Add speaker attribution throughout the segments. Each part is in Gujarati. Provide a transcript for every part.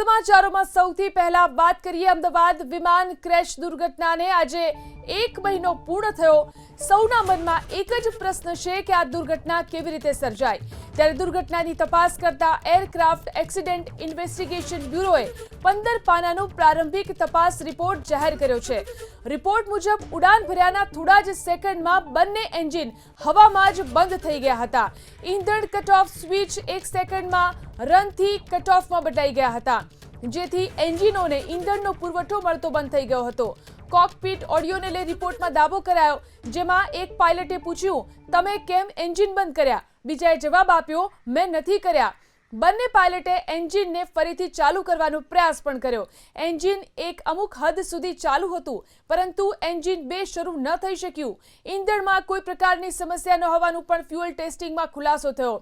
Speaker 1: સમાચારોમાં સૌથી પહેલા વાત કરીએ અમદાવાદ વિમાન ક્રેશ દુર્ઘટનાને. આજે એક મહિનો પૂર્ણ થયો. સૌના મનમાં એક જ પ્રશ્ન છે કે આ દુર્ઘટના કેવી રીતે સર્જાઈ ત્યારે દુર્ઘટનાની તપાસ કરતા એરક્રાફ્ટ એક્સિડન્ટ ઇન્વેસ્ટિગેશન બ્યુરોએ પંદર પાનાનો પ્રારંભિક તપાસ રિપોર્ટ જાહેર કર્યો છે. રિપોર્ટ મુજબ ઉડાન ભર્યાના થોડા જ સેકન્ડમાં બંને એન્જિન હવામાં જ બંધ થઈ ગયા હતા. ઇંધણ કટ ઓફ સ્વિચ એક સેકન્ડમાં રનથી કટ ઓફમાં બદલાઈ ગયા હતા, જેથી એન્જિનોને ઇંધણનો પુરવઠો મળતો બંધ થઈ ગયો હતો. કોકપીટ ઓડિયોને લઈ રિપોર્ટમાં દાવો કરાયો, જેમાં એક પાયલટે પૂછ્યું, તમે કેમ એન્જિન બંધ કર્યા? બીજાએ જવાબ આપ્યો, મેં નથી કર્યા. બંને પાયલટે એન્જિનને ફરીથી ચાલુ કરવાનો પ્રયાસ પણ કર્યો. એન્જિન એક અમુક હદ સુધી ચાલુ હતું, પરંતુ એન્જિન બે શરૂ ન થઈ શક્યું. ઇંધણમાં કોઈ પ્રકારની સમસ્યા ન હોવાનું પણ ફ્યુઅલ ટેસ્ટિંગમાં ખુલાસો થયો.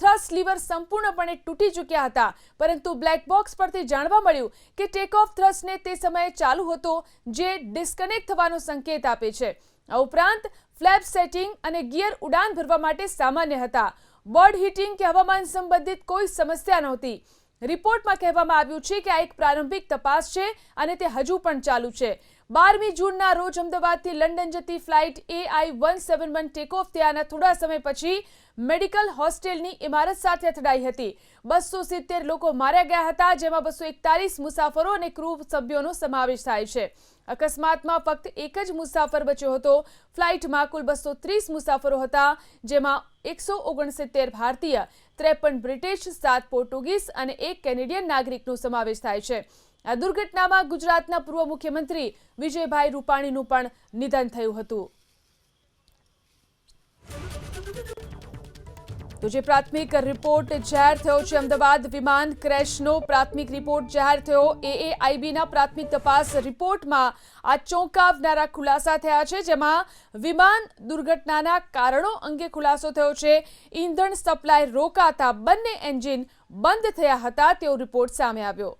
Speaker 1: થ્રસ્ટ લીવર સંપૂર્ણપણે તૂટી ચૂક્યા હતા. પરંતુ બ્લેક બોક્સ પરથી જાણવા મળ્યું કે ટેક ઓફ થ્રસ્ટને તે સમયે ચાલુ હતો, જે ડિસ્કનેક્ટ થવાનો સંકેત આપે છે. આ ઉપરાંત, ફ્લેપ સેટિંગ અને ગિયર ઉડાન ભરવા માટે સામાન્ય હતા. બોર્ડ હીટિંગ કે હવામાન સંબંધિત કોઈ સમસ્યા નહોતી. રિપોર્ટમાં કહેવામાં આવ્યું છે કે આ એક પ્રારંભિક તપાસ છે અને તે હજુ પણ ચાલુ છે. બારમી જૂનના રોજ અમદાવાદથી લંડન જતી flight AI one seven one take off થયાના થોડા સમય પછી મેડિકલ હોસ્ટેલની ઇમારત સાથે અથડાઈ હતી. બસો સિત્તેર લોકો માર્યા ગયા હતા, જેમાં બસો એકતાલીસ મુસાફરો અને ક્રૂ સભ્યોનો સમાવેશ થાય છે. અકસ્માતમાં ફક્ત એક જ મુસાફર બચ્યો હતો. ફ્લાઇટમાં કુલ બસો ત્રીસ મુસાફરો હતા, જેમાં એકસો ઓગણસિત્તેર ભારતીય, ત્રેપન બ્રિટિશ, સાત પોર્ટુગીઝ અને એક કેનેડિયન નાગરિકનો સમાવેશ થાય છે. આ દુર્ઘટનામાં ગુજરાતના પૂર્વ મુખ્યમંત્રી વિજયભાઈ રૂપાણીનું પણ નિધન થયું હતું. તો જે પ્રાથમિક રિપોર્ટ જાહેર થયો છે, અમદાવાદ વિમાન ક્રેશનો પ્રાથમિક રિપોર્ટ જાહેર થયો. એએઆઈબીના પ્રાથમિક તપાસ રિપોર્ટમાં આ ચોંકાવનારા ખુલાસા થયા છે, જેમાં વિમાન દુર્ઘટનાના કારણો અંગે ખુલાસો થયો છે. ઈંધણ સપ્લાય રોકાતા બંને એન્જિન બંધ થયા હતા, તેવો રિપોર્ટ સામે આવ્યો.